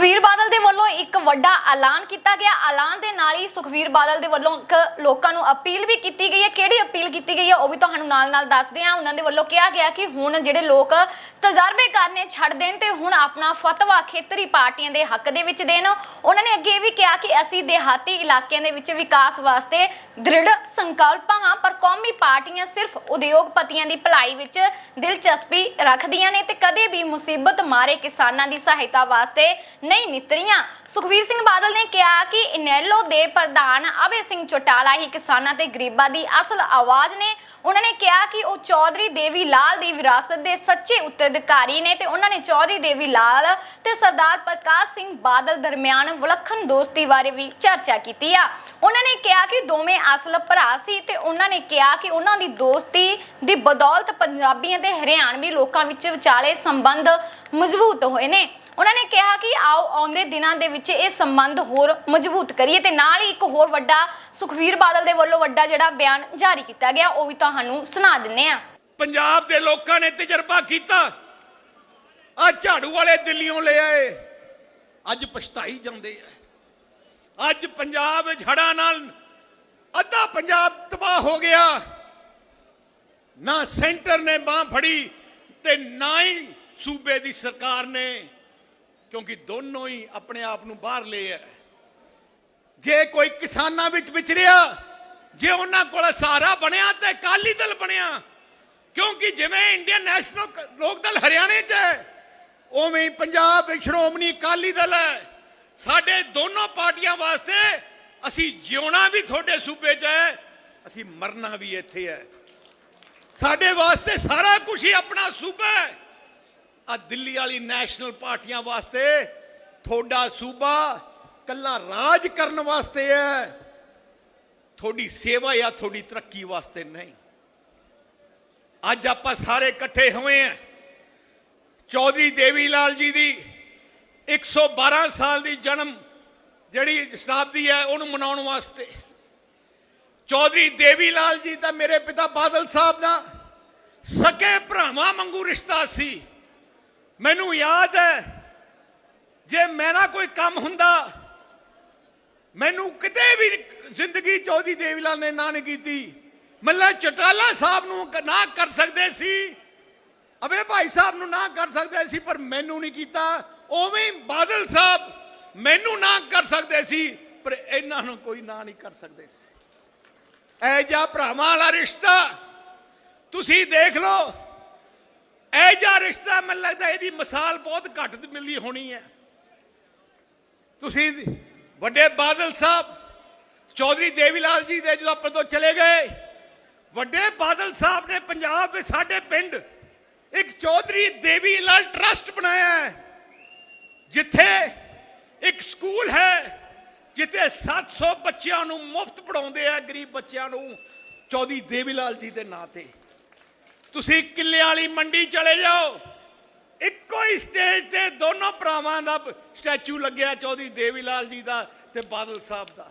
ਸੁਖਵੀਰ ਬਾਦਲ ਦੇ ਵੱਲੋਂ ਇੱਕ ਵੱਡਾ ਐਲਾਨ ਕੀਤਾ ਗਿਆ। ਐਲਾਨ ਦੇ ਨਾਲ ਹੀ ਸੁਖਵੀਰ ਬਾਦਲ ਦੇ ਵੱਲੋਂ ਇੱਕ ਲੋਕਾਂ ਨੂੰ ਅਪੀਲ ਵੀ ਕੀਤੀ ਗਈ ਹੈ। ਕਿਹੜੀ ਅਪੀਲ ਕੀਤੀ ਗਈ ਹੈ ਉਹ ਵੀ ਤੁਹਾਨੂੰ ਨਾਲ-ਨਾਲ ਦੱਸਦੇ ਹਾਂ। ਉਹਨਾਂ ਦੇ ਵੱਲੋਂ ਕਿਹਾ ਗਿਆ ਕਿ ਹੁਣ ਜਿਹੜੇ ਲੋਕ ਤਜਰਬੇ ਕਰਨੇ ਛੱਡ ਦੇਣ ਤੇ ਹੁਣ ਆਪਣਾ ਫਤਵਾ ਖੇਤਰੀ ਪਾਰਟੀਆਂ ਦੇ ਹੱਕ ਦੇ ਵਿੱਚ ਦੇਣ। ਉਹਨਾਂ ਨੇ ਅੱਗੇ ਵੀ ਕਿਹਾ ਕਿ ਅਸੀਂ ਦਿਹਾਤੀ ਇਲਾਕਿਆਂ ਦੇ ਵਿੱਚ ਵਿਕਾਸ ਵਾਸਤੇ ਦ੍ਰਿੜ ਸੰਕਲਪ ਹਾਂ, ਪਰ ਕੌਮੀ ਪਾਰਟੀਆਂ ਸਿਰਫ ਉਦਯੋਗਪਤੀਆਂ ਦੀ ਭਲਾਈ ਵਿੱਚ ਦਿਲਚਸਪੀ ਰੱਖਦੀਆਂ ਨੇ ਤੇ ਕਦੇ ਵੀ ਮੁਸੀਬਤ ਮਾਰੇ ਕਿਸਾਨਾਂ ਦੀ ਸਹਾਇਤਾ ਵਾਸਤੇ ਨਹੀਂ ਨਿਤਰੀਆਂ। ਸੁਖਵੀਰ ਸਿੰਘ ਬਾਦਲ ਨੇ ਕਿਹਾ ਕਿ ਇਨੈਲੋ ਦੇ ਪ੍ਰਧਾਨ ਅਭੈ ਸਿੰਘ ਚੋਟਾਲਾ ਹੀ ਕਿਸਾਨਾਂ ਤੇ ਗਰੀਬਾਂ ਦੀ ਅਸਲ ਆਵਾਜ਼ ਨੇ। ਉਹਨਾਂ ਨੇ ਕਿਹਾ ਕਿ ਉਹ ਚੌਧਰੀ ਦੇਵੀ ਲਾਲ ਦੀ ਵਿਰਾਸਤ ਦੇ ਸੱਚੇ ਉੱਤਰ ਅਧਿਕਾਰੀ ਨੇ ਤੇ ਉਹਨਾਂ ਨੇ ਚੌਧਰੀ ਦੇਵੀ ਲਾਲ ਤੇ ਸਰਦਾਰ ਪ੍ਰਕਾਸ਼ ਸਿੰਘ ਬਾਦਲ ਦਰਮਿਆਨ ਵਿਲੱਖਣ ਦੋਸਤੀ ਬਾਰੇ ਵੀ ਚਰਚਾ ਕੀਤੀ ਆ। ਉਹਨਾਂ ਨੇ ਕਿਹਾ ਕਿ ਦੋਵੇਂ ਅਸਲ ਭਰਾ ਸੀ ਤੇ ਉਹਨਾਂ ਨੇ ਕਿਹਾ ਕਿ ਉਹਨਾਂ ਦੀ ਦੋਸਤੀ ਦੀ ਬਦੌਲਤ ਪੰਜਾਬੀਆਂ ਤੇ ਹਰਿਆਣਵੀ ਲੋਕਾਂ ਵਿੱਚ ਵਿਚਾਲੇ ਸੰਬੰਧ ਮਜ਼ਬੂਤ ਹੋਏ ਨੇ। ਉਹਨਾਂ ਨੇ ਕਿਹਾ ਕਿ ਆਓ ਆਉਂਦੇ ਦਿਨਾਂ ਦੇ ਵਿੱਚ ਇਹ ਸੰਬੰਧ ਹੋਰ ਮਜ਼ਬੂਤ ਕਰੀਏ ਤੇ ਨਾਲ ਹੀ ਇੱਕ ਹੋਰ ਵੱਡਾ ਸੁਖਵੀਰ ਬਾਦਲ ਦੇ ਵੱਲੋਂ ਵੱਡਾ ਜਿਹੜਾ ਬਿਆਨ ਜਾਰੀ ਕੀਤਾ ਗਿਆ, ਉਹ ਵੀ ਤੁਹਾਨੂੰ ਸੁਣਾ ਦਿੰਨੇ ਆ ਪੰਜਾਬ ਦੇ ਲੋਕਾਂ ਨੇ ਤਜਰਬਾ ਕੀਤਾ। ਆ ਝਾੜੂ ਵਾਲੇ ਦਿੱਲੀੋਂ ਲੈ ਆਏ। ਅੱਜ ਪਛਤਾਈ ਜਾਂਦੇ ਆ। ਅੱਜ ਪੰਜਾਬ ਝੜਾਂ ਨਾਲ ਅੱਧਾ ਪੰਜਾਬ ਤਬਾਹ ਹੋ ਗਿਆ। ਨਾ ਸੈਂਟਰ ਨੇ ਬਾਹ ਫੜੀ ਤੇ ਨਾ ਹੀ ਸੂਬੇ ਦੀ ਸਰਕਾਰ ਨੇ, ਕਿਉਂਕਿ ਦੋਨੋਂ ਹੀ ਆਪਣੇ ਆਪ ਨੂੰ ਬਾਹਰ ਲਏ ਆ। ਜੇ ਕੋਈ ਕਿਸਾਨਾਂ ਵਿੱਚ ਵਿਚਰਿਆ, ਜੇ ਉਹਨਾਂ ਕੋਲ ਸਹਾਰਾ ਬਣਿਆ ਤੇ ਅਕਾਲੀ ਦਲ ਬਣਿਆ, ਕਿਉਂਕਿ ਜਿਵੇਂ ਇੰਡੀਅਨ ਨੈਸ਼ਨਲ ਲੋਕ ਦਲ ਹਰਿਆਣੇ 'ਚ ਹੈ ਉਵੇਂ ਹੀ ਪੰਜਾਬ ਵਿੱਚ ਸ਼੍ਰੋਮਣੀ ਅਕਾਲੀ ਦਲ ਹੈ। ਸਾਡੇ ਦੋਨੋਂ ਪਾਰਟੀਆਂ ਵਾਸਤੇ ਅਸੀਂ ਜਿਉਣਾ ਵੀ ਤੁਹਾਡੇ ਸੂਬੇ 'ਚ ਹੈ, ਅਸੀਂ ਮਰਨਾ ਵੀ ਇੱਥੇ ਹੈ। ਸਾਡੇ ਵਾਸਤੇ ਸਾਰਾ ਕੁਝ ਹੀ ਆਪਣਾ ਸੂਬਾ ਹੈ। ਆ ਦਿੱਲੀ ਵਾਲੀ ਨੈਸ਼ਨਲ ਪਾਰਟੀਆਂ ਵਾਸਤੇ ਤੁਹਾਡਾ ਸੂਬਾ ਕੱਲਾ ਰਾਜ ਕਰਨ ਵਾਸਤੇ ਹੈ। ਤੁਹਾਡੀ ਸੇਵਾ ਜਾਂ ਤੁਹਾਡੀ ਤਰੱਕੀ ਵਾਸਤੇ ਨਹੀਂ। ਅੱਜ ਆਪਾਂ ਸਾਰੇ ਇਕੱਠੇ ਹੋਏ ਆ ਚੌਧਰੀ ਦੇਵੀ ਲਾਲ ਜੀ ਦੀ 112 ਸਾਲ ਦੀ ਜਨਮ ਜਿਹੜੀ ਸ਼ਤਾਬਦੀ ਹੈ, ਉਹਨੂੰ ਮਨਾਉਣ ਵਾਸਤੇ। ਚੌਧਰੀ ਦੇਵੀ ਲਾਲ ਜੀ ਤਾਂ ਮੇਰੇ ਪਿਤਾ ਬਾਦਲ ਸਾਹਿਬ ਦਾ ਸਕੇ ਭਰਾਵਾਂ ਵਾਂਗੂ ਰਿਸ਼ਤਾ ਸੀ। ਮੈਨੂੰ ਯਾਦ ਹੈ, ਜੇ ਮੇਰਾ ਕੋਈ ਕੰਮ ਹੁੰਦਾ, ਮੈਨੂੰ ਕਿਤੇ ਵੀ ਜ਼ਿੰਦਗੀ ਚੌਧਰੀ ਦੇਵੀ ਲਾਲ ਨੇ ਨਾ ਨਹੀਂ ਕੀਤੀ। ਮੱਲਾ ਚਟਾਲਾ ਸਾਹਿਬ ਨੂੰ ਨਾ ਕਰ ਸਕਦੇ ਸੀ। ਅਬੇ ਭਾਈ ਸਾਹਿਬ ਨੂੰ ਨਾ ਕਰ ਸਕਦੇ ਸੀ ਪਰ ਮੈਨੂੰ ਨਹੀਂ ਕੀਤਾ। ਉਵੇਂ ਬਾਦਲ ਸਾਹਿਬ ਮੈਨੂੰ ਨਾ ਕਰ ਸਕਦੇ ਸੀ, ਪਰ ਇਹਨਾਂ ਨੂੰ ਕੋਈ ਨਾ ਨਹੀਂ ਕਰ ਸਕਦੇ ਸੀ। ਐ ਜਾ ਭਰਾਵਾਂ ਵਾਲਾ ਰਿਸ਼ਤਾ ਤੁਸੀਂ ਦੇਖ ਲਓ। ਐ ਜਾ ਰਿਸ਼ਤਾ ਮੈਨੂੰ ਲੱਗਦਾ ਇਹਦੀ ਮਿਸਾਲ ਬਹੁਤ ਘੱਟ ਮਿਲਦੀ ਹੋਣੀ ਹੈ। ਤੁਸੀਂ ਵੱਡੇ ਬਾਦਲ ਸਾਹਿਬ, ਚੌਧਰੀ ਦੇਵੀਲਾਲ ਜੀ ਦੇ ਜਦੋਂ ਆਪਣੇ ਤੋਂ ਚਲੇ ਗਏ, ਵੱਡੇ ਬਾਦਲ ਸਾਹਿਬ ਨੇ ਪੰਜਾਬ ਵਿੱਚ ਸਾਡੇ ਪਿੰਡ ਇੱਕ ਚੌਧਰੀ ਦੇਵੀ ਲਾਲ ਟਰਸਟ ਬਣਾਇਆ ਹੈ, ਜਿੱਥੇ ਇੱਕ ਸਕੂਲ ਹੈ, ਜਿੱਥੇ 700 ਬੱਚਿਆਂ ਨੂੰ ਮੁਫਤ ਪੜਾਉਂਦੇ ਆ, ਗਰੀਬ ਬੱਚਿਆਂ ਨੂੰ, ਚੌਧਰੀ ਦੇਵੀ ਲਾਲ ਜੀ ਦੇ ਨਾਂ ਤੇ। ਤੁਸੀਂ ਕਿੱਲੇ ਵਾਲੀ ਮੰਡੀ ਚਲੇ ਜਾਓ, ਇੱਕੋ ਹੀ ਸਟੇਜ ਤੇ ਦੋਨੋਂ ਭਰਾਵਾਂ ਦਾ ਸਟੈਚੂ ਲੱਗਿਆ ਚੌਧਰੀ ਦੇਵੀ ਲਾਲ ਜੀ ਦਾ ਤੇ ਬਾਦਲ ਸਾਹਿਬ ਦਾ।